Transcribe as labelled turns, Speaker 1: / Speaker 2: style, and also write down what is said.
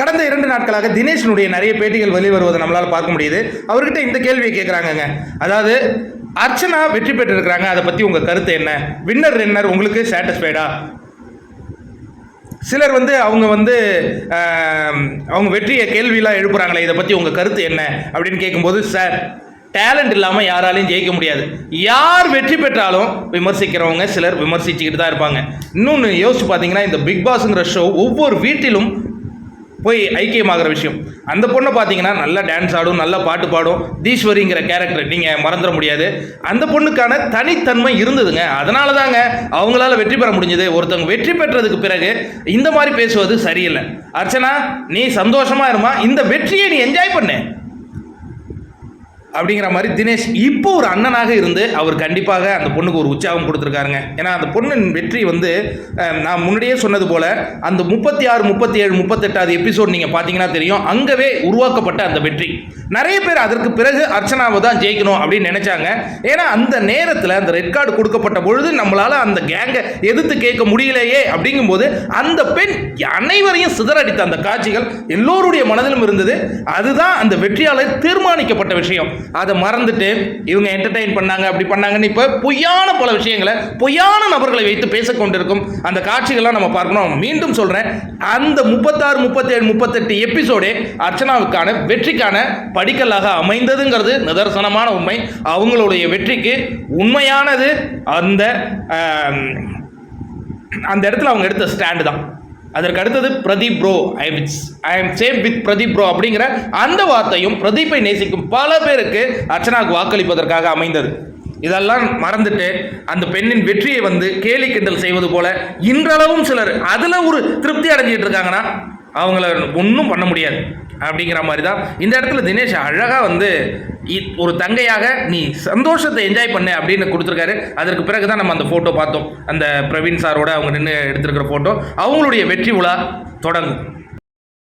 Speaker 1: கடந்த இரண்டு நாட்களாக தினேஷனுடைய நிறைய பேட்டிகள் வெளிவருவதை நம்மளால் பார்க்க முடியுது. அவர்கிட்ட இந்த கேள்வியை கேட்குறாங்கங்க அதாவது அர்ச்சனா வெற்றி பெற்றிருக்கிறாங்க. அதை பற்றி உங்கள் கருத்து என்ன? வின்னர் ரென்னர் உங்களுக்கு சாட்டிஸ்ஃபைடா சிலர் வந்து அவங்க வந்து அவங்க வெற்றியை கேள்வியெலாம் எழுப்புறாங்களே இதை பற்றி உங்கள் கருத்து என்ன? அப்படின்னு கேட்கும்போது சார் டேலண்ட் இல்லாமல் யாராலையும் ஜெயிக்க முடியாது. யார் வெற்றி பெற்றாலும் விமர்சிக்கிறவங்க சிலர் விமர்சிச்சுக்கிட்டு தான் இருப்பாங்க. இன்னொன்று யோசிச்சு பார்த்தீங்கன்னா இந்த பிக் பாஸுங்கிற ஷோ ஒவ்வொரு வீட்டிலும் போய் ஐக்கியமாகிற விஷயம். அந்த பொண்ணை பார்த்தீங்கன்னா நல்லா டான்ஸ் ஆடும் நல்லா பாட்டு பாடும். தீஸ்வரிங்கிற கேரக்டர் நீங்கள் மறந்துட முடியாது. அந்த பொண்ணுக்கான தனித்தன்மை இருந்ததுங்க. அதனால தாங்க அவங்களால வெற்றி பெற முடிஞ்சது. ஒருத்தவங்க வெற்றி பெற்றதுக்கு பிறகு இந்த மாதிரி பேசுவது சரியில்லை. அர்ச்சனா நீ சந்தோஷமா இருமா? இந்த வெற்றியை நீ என்ஜாய் பண்ணு. அப்படிங்கிற மாதிரி தினேஷ் இப்போ ஒரு அண்ணனாக இருந்து அவர் கண்டிப்பாக அந்த பொண்ணுக்கு ஒரு உற்சாகம் கொடுத்துருக்காருங்க. ஏன்னா அந்த பொண்ணின் வெற்றி வந்து நான் முன்னாடியே சொன்னது போல அந்த முப்பத்தி ஆறு முப்பத்தி ஏழு முப்பத்தெட்டாவது எபிசோட் நீங்கள் பார்த்தீங்கன்னா தெரியும். அங்கவே உருவாக்கப்பட்ட அந்த வெற்றி. நிறைய பேர் அதற்கு பிறகு அர்ச்சனாவை தான் ஜெயிக்கணும் அப்படின்னு நினைச்சாங்க. ஏன்னா அந்த நேரத்தில் அந்த ரெட் கார்டு கொடுக்கப்பட்ட பொழுது நம்மளால அந்த கேங்கை எதிர்த்து கேட்க முடியலையே அப்படிங்கும்போது அந்த பெண் அனைவரையும் சிதறடித்த அந்த காட்சிகள் எல்லோருடைய மனதிலும் இருந்தது. அதுதான் அந்த வெற்றியாளர் தீர்மானிக்கப்பட்ட விஷயம். அதை மறந்துட்டு இவங்க என்டர்டெயின் பண்ணாங்க அப்படி பண்ணாங்கன்னு இப்போ பொய்யான பல விஷயங்களை பொய்யான நபர்களை வைத்து பேசிக்கொண்டிருக்கும் அந்த காட்சிகள்லாம் நம்ம பார்க்கணும். மீண்டும் சொல்கிறேன் அந்த முப்பத்தாறு முப்பத்தேழு முப்பத்தெட்டு எபிசோடே அர்ச்சனாவுக்கான வெற்றிக்கான படிக்கல்லாக அமைந்ததுங்கிறது நிதர்சனமான உண்மை. அவங்களுடைய வெற்றிக்கு உண்மையானது அந்த அந்த இடத்துல அவங்க எடுத்த ஸ்டாண்டு தான். அதற்கு அடுத்தது Pradeep bro I I am same with Pradeep bro அப்படிங்கிற அந்த வார்த்தையும் பிரதீப்பை நேசிக்கும் பல பேருக்கு அர்ச்சனாவுக்கு வாக்களிப்பதற்காக அமைந்தது. இதெல்லாம் மறந்துட்டு அந்த பெண்ணின் வெற்றியை வந்து கேலி கிண்டல் செய்வது போல இன்றளவும் சிலர் அதில் ஒரு திருப்தி அடைஞ்சிட்டு இருக்காங்கன்னா அவங்கள ஒன்றும் பண்ண முடியாது. அப்படிங்கிற மாதிரி தான் இந்த இடத்துல தினேஷ் அழகாக வந்து இ- ஒரு தங்கையாக நீ சந்தோஷத்தை என்ஜாய் பண்ணு அப்படின்னு கொடுத்துருக்காரு. அதற்கு பிறகு தான் நம்ம அந்த ஃபோட்டோ பார்த்தோம். அந்த பிரவீன் சாரோட அவங்க நின்று எடுத்திருக்கிற ஃபோட்டோ அவங்களுடைய வெற்றி உலா தொடங்கும்.